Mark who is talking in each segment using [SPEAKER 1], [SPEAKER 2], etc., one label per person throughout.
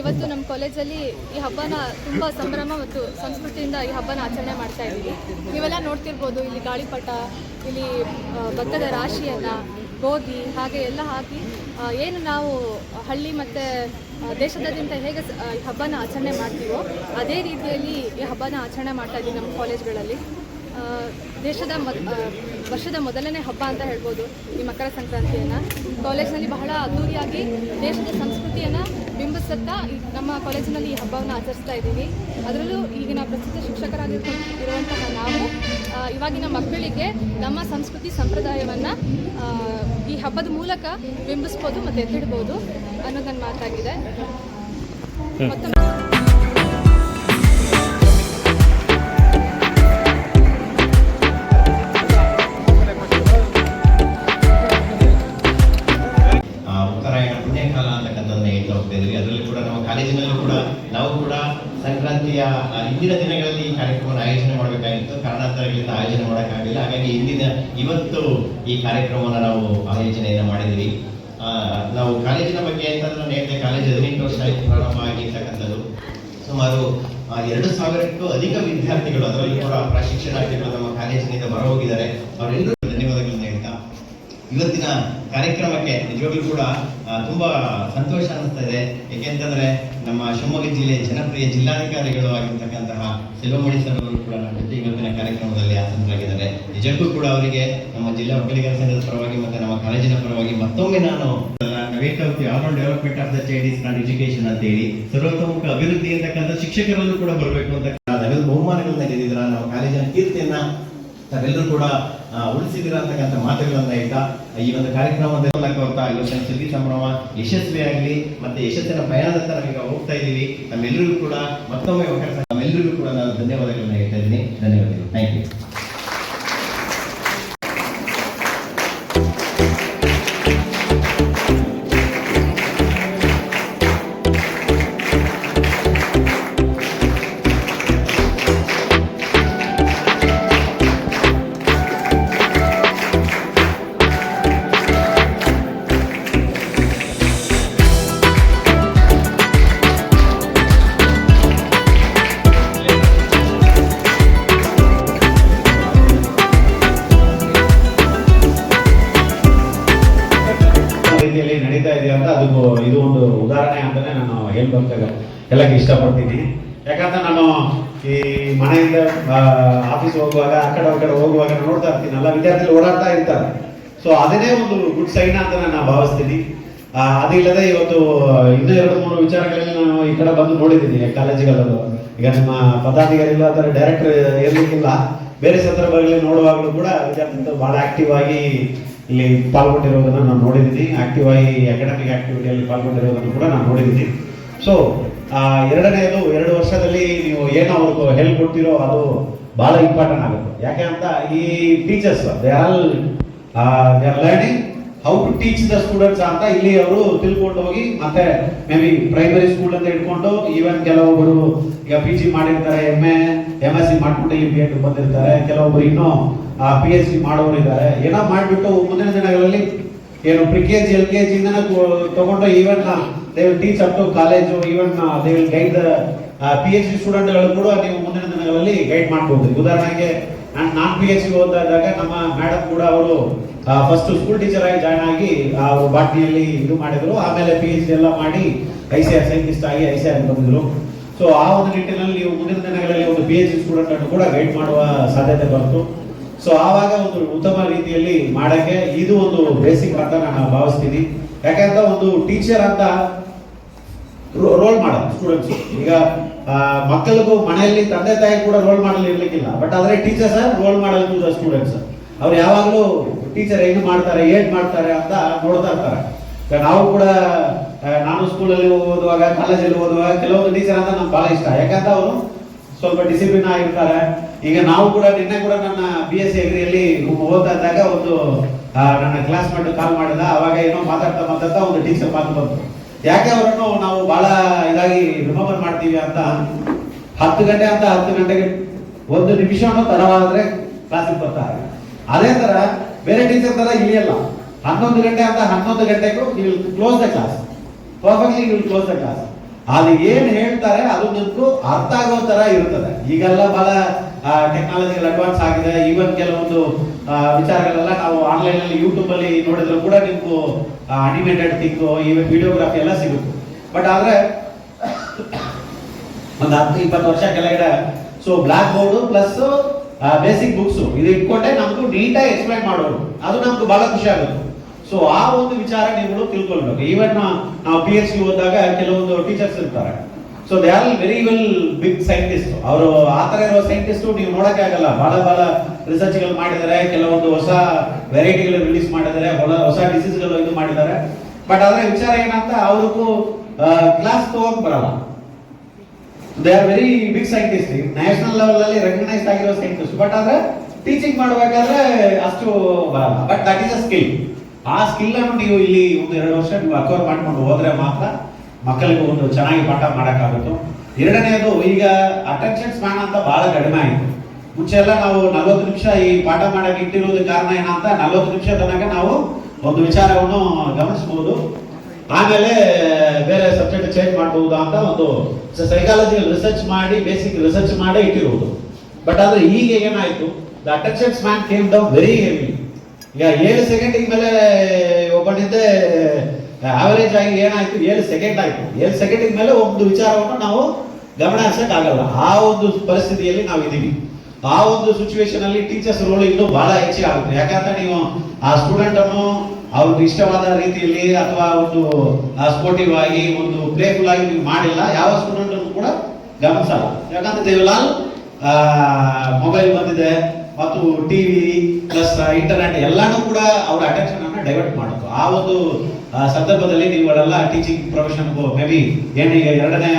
[SPEAKER 1] ಇವತ್ತು ನಮ್ಮ ಕಾಲೇಜಲ್ಲಿ ಈ ಹಬ್ಬನ ತುಂಬ ಸಂಭ್ರಮ ಮತ್ತು ಸಂಸ್ಕೃತಿಯಿಂದ ಈ ಹಬ್ಬನ ಆಚರಣೆ ಮಾಡ್ತಾ ಇದ್ದೀವಿ. ನೀವೆಲ್ಲ ನೋಡ್ತಿರ್ಬೋದು ಇಲ್ಲಿ ಗಾಳಿಪಟ, ಇಲ್ಲಿ ಭತ್ತದ ರಾಶಿಯನ್ನು, ಗೋಧಿ, ಹಾಗೆ ಎಲ್ಲ ಹಾಕಿ ಏನು ನಾವು ಹಳ್ಳಿ ಮತ್ತು ದೇಶದಾದ್ಯಂತ ಹೇಗೆ ಈ ಹಬ್ಬನ ಆಚರಣೆ ಮಾಡ್ತೀವೋ ಅದೇ ರೀತಿಯಲ್ಲಿ ಈ ಹಬ್ಬನ ಆಚರಣೆ ಮಾಡ್ತಾ ಇದ್ದೀವಿ ನಮ್ಮ ಕಾಲೇಜ್ಗಳಲ್ಲಿ ದೇಶದ ಮ ವರ್ಷದ ಮೊದಲನೇ ಹಬ್ಬ ಅಂತ ಹೇಳ್ಬೋದು ಈ ಮಕರ ಸಂಕ್ರಾಂತಿಯನ್ನು. ಕಾಲೇಜಿನಲ್ಲಿ ಬಹಳ ಅದ್ದೂರಿಯಾಗಿ ದೇಶದ ಸಂಸ್ಕೃತಿಯನ್ನು ಬಿಂಬಿಸುತ್ತಾ ನಮ್ಮ ಕಾಲೇಜಿನಲ್ಲಿ ಈ ಹಬ್ಬವನ್ನು ಆಚರಿಸ್ತಾ ಇದ್ದೀವಿ. ಅದರಲ್ಲೂ ಈಗಿನ ಪ್ರಸಿದ್ಧ ಶಿಕ್ಷಕರಾಗಿರ್ತ ಇರುವಂತಹ ನಾವು ಇವಾಗಿನ ಮಕ್ಕಳಿಗೆ ನಮ್ಮ ಸಂಸ್ಕೃತಿ ಸಂಪ್ರದಾಯವನ್ನು ಈ ಹಬ್ಬದ ಮೂಲಕ ಬಿಂಬಿಸ್ಬೋದು ಮತ್ತು ಎತ್ತಿಡ್ಬೋದು ಅನ್ನೋದು ನನ್ನ ಮಾತಾಗಿದೆ
[SPEAKER 2] ಆಯೋಜನೆ ಮಾಡೋಕ್ಕಾಗಲಿಲ್ಲ ಹಾಗಾಗಿ ಇಂದಿನ ಇವತ್ತು ಈ ಕಾರ್ಯಕ್ರಮವನ್ನು ನಾವು ಆಯೋಜನೆಯನ್ನು ಮಾಡಿದ್ದೀವಿ. ನಾವು ಕಾಲೇಜಿನ ಬಗ್ಗೆ ಅಂತಂದ್ರೆ ನಾನು ಹೇಳಿದೆ ಕಾಲೇಜ್ ಹದಿನೆಂಟು ವರ್ಷ ಆಯಿತು ಪ್ರಾರಂಭ ಆಗಿರ್ತಕ್ಕಂಥದ್ದು. ಸುಮಾರು ಎರಡು ಸಾವಿರಕ್ಕೂ ಅಧಿಕ ವಿದ್ಯಾರ್ಥಿಗಳು ಅದರಲ್ಲಿ ಕೂಡ ಪ್ರಶಿಕ್ಷಣಾರ್ಥಿಗಳು ನಮ್ಮ ಕಾಲೇಜಿನಿಂದ ಹೊರಹೋಗಿದ್ದಾರೆ. ಅವರೆಲ್ಲರೂ ಧನ್ಯವಾದಗಳನ್ನು ಹೇಳ್ತಾ. ಇವತ್ತಿನ ಕಾರ್ಯಕ್ರಮಕ್ಕೆ ನಿಜವಾಗ್ಲೂ ಕೂಡ ತುಂಬಾ ಸಂತೋಷ ಅನ್ನಿಸ್ತಾ ಇದೆ. ಏಕೆಂತಂದ್ರೆ ನಮ್ಮ ಶಿವಮೊಗ್ಗ ಜಿಲ್ಲೆಯ ಜನಪ್ರಿಯ ಜಿಲ್ಲಾಧಿಕಾರಿಗಳು ಆಗಿರ್ತಕ್ಕಂತಹ ಸೆಲ್ವಮಣಿ ಸರ್ ಅವರು ಕೂಡ ನಮ್ಮ ಜೊತೆ ಕಾರ್ಯಕ್ರಮದಲ್ಲಿ ಆಸನರಾಗಿದ್ದಾರೆ. ನಿಜಕ್ಕೂ ಕೂಡ ಅವರಿಗೆ ನಮ್ಮ ಜಿಲ್ಲಾ ಒಕ್ಕಲಿಗರ ಸಂಘದ ಪರವಾಗಿ ಮತ್ತೆ ನಮ್ಮ ಕಾಲೇಜಿನ ಪರವಾಗಿ ಮತ್ತೊಮ್ಮೆ ನಾನು development of the is not education ಅಂತ ಹೇಳಿ ಸರ್ವತೋಮುಖ ಅಭಿವೃದ್ಧಿ ಅಂತಕ್ಕಂಥ ಶಿಕ್ಷಕರಲ್ಲೂ ಕೂಡ ಬರಬೇಕು ಅಂತ ಬಹುಮಾನಗಳನ್ನ ಗೆದ್ದಿದ್ರ ನಾವು ಕಾಲೇಜಿನ ಕೀರ್ತಿಯನ್ನ ತಾವೆಲ್ಲರೂ ಕೂಡ ಆ, ಉಳಿಸಿದ್ದೀರಾ ಅಂತಕ್ಕಂಥ ಮಾತುಗಳನ್ನು ಹೇಳ್ತಾ ಈ ಒಂದು ಕಾರ್ಯಕ್ರಮದಲ್ಲಿ ಕೋರ್ತಾ ಇವತ್ತಿನ ಸುದ್ದಿ ಸಂಭ್ರಮ ಯಶಸ್ವಿಯಾಗಲಿ ಮತ್ತೆ ಯಶಸ್ಸಿನ ಪ್ರಯಾಣದತ್ತ ನಾವೀಗ ಹೋಗ್ತಾ ಇದ್ದೀವಿ. ನಮ್ಮೆಲ್ಲರಿಗೂ ಕೂಡ ಮತ್ತೊಮ್ಮೆ ನಮ್ಮೆಲ್ಲರಿಗೂ ಕೂಡ ನಾನು ಧನ್ಯವಾದಗಳನ್ನು ಹೇಳ್ತಾ ಇದ್ದೀನಿ. ಧನ್ಯವಾದಗಳು. ಥ್ಯಾಂಕ್ ಯು
[SPEAKER 3] ಹೇಳ್ಬೇಕು ಎಲ್ಲಕ್ಕೆ ಇಷ್ಟಪಡ್ತೀನಿ ಯಾಕಂದ್ರೆ ನಾನು ಈ ಮನೆಯಿಂದ ಆಫೀಸ್ ಹೋಗುವಾಗ, ಆ ಕಡೆ ಆ ಕಡೆ ಹೋಗುವಾಗ ನೋಡ್ತಾ ಇರ್ತೀನಿ. ಅಲ್ಲ ವಿದ್ಯಾರ್ಥಿಗಳು ಓಡಾಡ್ತಾ ಇರ್ತಾರೆ. ಸೊ ಅದನ್ನೇ ಒಂದು ಗುಡ್ ಸೈನ್ ಅಂತ ನಾನು ಭಾವಿಸ್ತೀನಿ. ಅದಿಲ್ಲದೆ ಇವತ್ತು ಇನ್ನೂ ಎರಡು, ಮೂರು ವಿಚಾರಗಳಲ್ಲಿ ನಾನು ಈ ಕಡೆ ಬಂದು ನೋಡಿದ್ದೀನಿ ಕಾಲೇಜುಗಳಲ್ಲೂ. ಈಗ ನಮ್ಮ ಪದಾಧಿಕಾರಿಗಳು ಅದರ ಡೈರೆಕ್ಟರ್ ಇರಲಿಕ್ಕಿಲ್ಲ. ಬೇರೆ ಸಂದರ್ಭಗಳಲ್ಲಿ ನೋಡುವಾಗಲೂ ಕೂಡ ವಿದ್ಯಾರ್ಥಿಗಳು ಬಹಳ ಆಕ್ಟಿವ್ ಆಗಿ ಇಲ್ಲಿ ಪಾಲ್ಗೊಂಡಿರೋದನ್ನ ನಾನು ನೋಡಿದ್ದೀನಿ. ಆಕ್ಟಿವ್ ಆಗಿ ಅಕಾಡೆಮಿಕ್ ಆಕ್ಟಿವಿಟಿಯಲ್ಲಿ ಪಾಲ್ಗೊಂಡಿರೋದನ್ನು ಕೂಡ ನಾನು ನೋಡಿದ್ದೀನಿ. ಸೊ ಎರಡನೇದು ಎರಡು ವರ್ಷದಲ್ಲಿ ನೀವು ಏನೋ ಅವ್ರಿಗೆ ಹೆಲ್ಪ್ ಕೊಡ್ತೀರೋ ಅದು ಬಹಳ ಇಂಪಾರ್ಟೆಂಟ್ ಆಗುತ್ತೆ. ಯಾಕೆ ಅಂತ ಈ teachers they are all they are learning how to teach the students ಅಂತ ಇಲ್ಲಿ ಅವರು ತಿಳ್ಕೊಂಡು ಹೋಗಿ, ಮತ್ತೆ ಮೇ ಬಿ ಪ್ರೈಮರಿ ಸ್ಕೂಲ್ ಅಂತ ಇಟ್ಕೊಂಡು ಈವನ್ ಕೆಲವೊಬ್ಬರು ಈಗ ಪಿ ಜಿ ಮಾಡಿರ್ತಾರೆ M A M S C ಮಾಡ್ಕೊಂಡು ಇಲ್ಲಿ ಬಿ ಎಡ್ ಬಂದಿರ್ತಾರೆ ಕೆಲವೊಬ್ಬರು ಇನ್ನೂ ಪಿ ಎಚ್ ಸಿ ಮಾಡೋರು ಇದ್ದಾರೆ. ಏನೋ ಮಾಡಿಬಿಟ್ಟು ಮುಂದಿನ ದಿನಗಳಲ್ಲಿ ಏನು pre K G L K G ತಗೊಂಡು even they will teach up to college even they will guide the P H D ಸ್ಟೂಡೆಂಟ್ಗಳು ಕೂಡ ನೀವು ಮುಂದಿನ ದಿನಗಳಲ್ಲಿ ಗೈಡ್ ಮಾಡ್ಬೋದು. ಉದಾಹರಣೆಗೆ ನಾನು ನಾನ್ ಪಿ ಎಚ್ ಡಿ ಓದ್ತಾ ಇದ್ದಾಗ ನಮ್ಮ ಮೇಡಮ್ ಕೂಡ ಅವರು ಫಸ್ಟ್ ಸ್ಕೂಲ್ ಟೀಚರ್ ಆಗಿ ಜಾಯ್ನ್ ಆಗಿ ಅವರು ಬಾಟ್ನಿಯಲ್ಲಿ ಇದು ಮಾಡಿದ್ರು. ಆಮೇಲೆ ಪಿ ಎಚ್ ಡಿ ಎಲ್ಲ ಮಾಡಿ ಐ ಸಿ ಆರ್ ಸೈಂಟಿಸ್ಟ್ ಆಗಿ ಐ ಸಿ ಆರ್ ಬಂದಿದ್ರು. ಸೊ ಆ ಒಂದು ನಿಟ್ಟಿನಲ್ಲಿ ನೀವು ಮುಂದಿನ ದಿನಗಳಲ್ಲಿ ಒಂದು ಪಿ ಎಚ್ ಡಿ ಸ್ಟೂಡೆಂಟ್ ಅನ್ನು ಕೂಡ ಗೈಡ್ ಮಾಡುವ ಸಾಧ್ಯತೆ ಬಂತು. ಸೊ ಆವಾಗ ಒಂದು ಉತ್ತಮ ರೀತಿಯಲ್ಲಿ ಮಾಡಕ್ಕೆ ಇದು ಒಂದು ಬೇಸಿಕ್ ಅಂತ ನಾನು ಭಾವಿಸ್ತೀನಿ. ಯಾಕಂತ ಒಂದು ಟೀಚರ್ ಅಂತ ರೋಲ್ ಮಾಡಲ್ ಸ್ಟೂಡೆಂಟ್ಸ್ ಈಗ ಮಕ್ಕಳಿಗೂ ಮನೆಯಲ್ಲಿ ತಂದೆ ತಾಯಿ ಕೂಡ ರೋಲ್ ಮಾಡಲ್ ಇರ್ಲಿಕ್ಕಿಲ್ಲ. ಬಟ್ ಆದ್ರೆ teachers role model to the students ಅವ್ರು ಯಾವಾಗಲೂ ಟೀಚರ್ ಏನು ಮಾಡ್ತಾರೆ, ಏನ್ ಮಾಡ್ತಾರೆ ಅಂತ ನೋಡ್ತಾ ಇರ್ತಾರೆ. ನಾವು ಕೂಡ ನಾನು ಸ್ಕೂಲಲ್ಲಿ ಓದುವಾಗ ಕಾಲೇಜಲ್ಲಿ ಓದುವಾಗ ಕೆಲವೊಂದು ಟೀಚರ್ ಅಂತ ನಮ್ಗೆ ಬಹಳ ಇಷ್ಟ. ಯಾಕಂತ ಅವರು ಸ್ವಲ್ಪ ಡಿಸಿಪ್ಲಿನ್ ಆಗಿರ್ತಾರೆ. ಈಗ ನಾವು ಕೂಡ, ನಿನ್ನೆ ಕೂಡ ನನ್ನ ಬಿ ಎಸ್ ಸಿ ಅಗ್ರಿಯಲ್ಲಿ ಓದ್ತಾ ಇದ್ದಾಗ ಒಂದು ನನ್ನ ಕ್ಲಾಸ್ ಮೇಟ್ ಕಾಲ್ ಮಾಡಿದ. ಅವಾಗ ಏನೋ ಮಾತಾಡ್ತಾ ಮಾತಾಡ್ತಾ ಒಂದು ಟೀಚರ್ ಮಾತು ಬಂತು. ಯಾಕೆ ಅವರನ್ನು ನಾವು ಬಹಳ ಇದಾಗಿ ರಿಮಂಬರ್ ಮಾಡ್ತೀವಿ ಅಂತ ಹತ್ತು ಗಂಟೆ ಅಂತ ಹತ್ತು ಗಂಟೆಗೆ ಒಂದು ನಿಮಿಷವನ್ನು ತಡವಾದ್ರೆ ಕ್ಲಾಸಿಗೆ ಬರ್ತಾರೆ ಅದೇ ತರ ಬೇರೆ ಟೀಚರ್ ತರ ಇಲ್ಲಿಯಲ್ಲ, ಹನ್ನೊಂದು ಗಂಟೆ ಅಂತ ಹನ್ನೊಂದು ಗಂಟೆಗೂ ಇಲ್ಲಿ ಕ್ಲೋಸ್ ದ ಕ್ಲಾಸ್ ಪರ್ಫೆಕ್ಟ್ಲಿ ಇಲ್ಲಿ ಕ್ಲೋಸ್ ದ ಕ್ಲಾಸ್ ಅದು ಏನು ಹೇಳ್ತಾರೆ ಅದು ನಿಮ್ಗೂ ಅರ್ಥ ಆಗೋ ತರ ಇರ್ತದೆ. ಈಗೆಲ್ಲ ಬಹಳ ಟೆಕ್ನಾಲಜಿಕಲ್ ಅಡ್ವಾನ್ಸ್ ಆಗಿದೆ. ಈವನ್ ಕೆಲವೊಂದು ವಿಚಾರಗಳೆಲ್ಲ ನಾವು ಆನ್ಲೈನ್ ಅಲ್ಲಿ ಯೂಟ್ಯೂಬ್ ಅಲ್ಲಿ ನೋಡಿದ್ರು ಕೂಡ ನಿಮ್ಗೂ ಅನಿಮೇಟೆಡ್ ಥಿಂಗ್ ಈವನ್ ವಿಡಿಯೋಗ್ರಾಫಿ ಎಲ್ಲ ಸಿಗುತ್ತೆ. ಬಟ್ ಆದ್ರೆ, ಒಂದು ಹತ್ತು, ಇಪ್ಪತ್ತು ವರ್ಷ ಕೆಳಗಡೆ so black board plus basic books ಇದು ಇಟ್ಕೊಂಡೆ ನಮ್ಗೂ ನೀಟಾಗಿ ಎಕ್ಸ್ಪ್ಲೈನ್ ಮಾಡೋರು. ಅದು ನಮ್ಗೆ ಬಹಳ ಖುಷಿ ಆಗುತ್ತೆ. ಸೊ ಆ ಒಂದು ವಿಚಾರ ನೀವು ತಿಳ್ಕೊಳ್ಬೇಕು. ಈವನ್ ನಾವು ಪಿ ಎಚ್ ಸಿ ಹೋದಾಗ ಕೆಲವೊಂದು ಟೀಚರ್ಸ್ ಇರ್ತಾರೆ. So they are very well big scientist ಅವರು ಆ ತರ ಇರೋ ಸೈಂಟಿಸ್ಟ್ ನೀವು ನೋಡಕ್ಕೆ ಆಗಲ್ಲ. ಬಹಳ ಬಹಳ ರಿಸರ್ಚ್ಗಳು ಮಾಡಿದ್ದಾರೆ. ಕೆಲವೊಂದು ಹೊಸ ವೆರೈಟಿಗಳು ರಿಲೀಸ್ ಮಾಡಿದ್ದಾರೆ. ಹೊಸ ಡಿಸೀಸ್ಗಳು ಇದು ಮಾಡಿದ್ದಾರೆ. ಬಟ್ ಅದರ ವಿಚಾರ ಏನಂತ ಅವ್ರಿಗೂ ಕ್ಲಾಸ್ ತಗೋಕ್ ಬರಲ್ಲ. They are very big scientist national level ಅಲ್ಲಿ ರೆಕಗ್ನೈಸ್ ಆಗಿರೋ ಸೈಂಟಿಸ್ಟ್ ಬಟ್ ಆದ್ರೆ ಟೀಚಿಂಗ್ ಮಾಡಬೇಕಾದ್ರೆ ಅಷ್ಟು ಬರಲ್ಲ. But that is a skill ಆ ಸ್ಕಿಲ್ ಅನ್ನು ನೀವು ಇಲ್ಲಿ ಒಂದು ಎರಡು ವರ್ಷ ನೀವು ಅಕ್ವರ್ ಮಾಡ್ಕೊಂಡು ಹೋದ್ರೆ ಮಾತ್ರ ಮಕ್ಕಳಿಗೆ ಒಂದು ಚೆನ್ನಾಗಿ ಪಾಠ ಮಾಡಕ್ಕಾಗುತ್ತೆ. ಎರಡನೇದು ಈಗ ಅಟೆನ್ಷನ್ ಸ್ಪ್ಯಾನ್ ಅಂತ ಬಹಳ ಕಡಿಮೆ ಆಯಿತು. ಮುಂಚೆ ಎಲ್ಲ ನಾವು ನಲವತ್ತು ನಿಮಿಷ ಈ ಪಾಠ ಮಾಡಕ್ಕೆ ಇಟ್ಟಿರೋದು ಕಾರಣ ಏನಂತ ನಲವತ್ತು ನಿಮಿಷ ತನಕ ನಾವು ಒಂದು ವಿಚಾರವನ್ನು ಗಮನಿಸಬಹುದು. ಆಮೇಲೆ ಬೇರೆ ಸಬ್ಜೆಕ್ಟ್ ಚೇಂಜ್ ಮಾಡಬಹುದು ಅಂತ ಒಂದು ಸೈಕಾಲಜಿ ರಿಸರ್ಚ್ ಮಾಡಿ ಬೇಸಿಕ್ ರಿಸರ್ಚ್ ಮಾಡೇ ಇಟ್ಟಿರುವುದು. ಬಟ್ ಆದ್ರೆ ಈಗ ಏನಾಯ್ತು? The attention span came down very heavy ಈಗ ಏಳು ಸೆಕೆಂಡ್ ಮೇಲೆ ಒಬ್ಬನಿಂದೆ ಆವರೇಜ್ ಆಗಿ ಏನಾಯ್ತು? ಏಳು ಸೆಕೆಂಡ್ ಆಯ್ತು. ಏಳು ಸೆಕೆಂಡ್ ಮೇಲೆ ಒಂದು ವಿಚಾರವನ್ನು ನಾವು ಗಮನ ಆಗಲ್ಲ. ಆ ಒಂದು ಪರಿಸ್ಥಿತಿಯಲ್ಲಿ ನಾವು ಇದೀವಿ. ಆ ಒಂದು ಸಿಚುವೇಶನ್ ಅಲ್ಲಿ ಟೀಚರ್ಸ್ ರೋಲ್ ಇನ್ನೂ ಬಹಳ ಹೆಚ್ಚಿಗೆ ಆಗುತ್ತೆ. ಯಾಕಂದ್ರೆ ನೀವು ಆ ಸ್ಟೂಡೆಂಟ್ ಅನ್ನು ಅವ್ರಿಗೆ ಇಷ್ಟವಾದ ರೀತಿಯಲ್ಲಿ ಅಥವಾ ಒಂದು ಸ್ಪೋರ್ಟಿವ್ ಆಗಿ, ಒಂದು ಪ್ಲೇಫುಲ್ ಆಗಿ ನೀವು ಮಾಡಿಲ್ಲ, ಯಾವ ಸ್ಟೂಡೆಂಟ್ ಅನ್ನು ಕೂಡ ಗಮನಿಸಲ್ಲ. ಯಾಕಂದ್ರೆ ದೇವಲಾಲ್ ಮೊಬೈಲ್ ಬಂದಿದೆ. ಮತ್ತು ಟಿವಿ ಪ್ಲಸ್ ಇಂಟರ್ನೆಟ್ ಎಲ್ಲಾನು ಕೂಡ ಅವರ ಅಟೆನ್ಷನ್ ಅನ್ನು ಡೈವರ್ಟ್ ಮಾಡುತ್ತೆ ಆ ಒಂದು ಸಂದರ್ಭದಲ್ಲಿ ನೀವುಗಳೆಲ್ಲ ಟೀಚಿಂಗ್ ಪ್ರೊಫೆಷನ್ ಮೇ ಬಿ ಏನೇ ಎರಡನೇ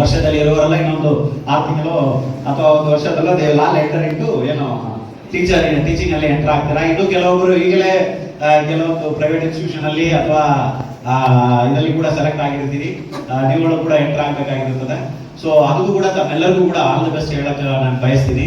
[SPEAKER 3] ವರ್ಷದಲ್ಲಿ ಇರುವವರೆಲ್ಲ ಇನ್ನೊಂದು ಆರು ತಿಂಗಳು ಅಥವಾ ಒಂದು ವರ್ಷದಲ್ಲ ದೇ ಲಾಲ್ ಎಂಟರ್ ಇಂಟು ಏನು ಟೀಚರ್ ಟೀಚಿಂಗ್ ಅಲ್ಲಿ ಎಂಟರ್ ಆಗ್ತೀರಾ? ಇನ್ನು ಕೆಲವೊಬ್ಬರು ಈಗಲೇ ಕೆಲವೊಂದು ಪ್ರೈವೇಟ್ ಇನ್ಸ್ಟಿಟ್ಯೂಷನ್ ಅಲ್ಲಿ ಅಥವಾ ಇದರಲ್ಲಿ ಕೂಡ ಸೆಲೆಕ್ಟ್ ಆಗಿರ್ತೀರಿ. ನೀವುಗಳು ಕೂಡ ಎಂಟರ್ ಆಗ್ಬೇಕಾಗಿರುತ್ತದೆ ಸೊ ಅದು ಕೂಡ ತಮ್ಮೆಲ್ಲರಿಗೂ ಕೂಡ ಆಲ್ ದ ಬೆಸ್ಟ್ ಹೇಳಕ್ಕೆ ನಾನು ಬಯಸ್ತೀನಿ.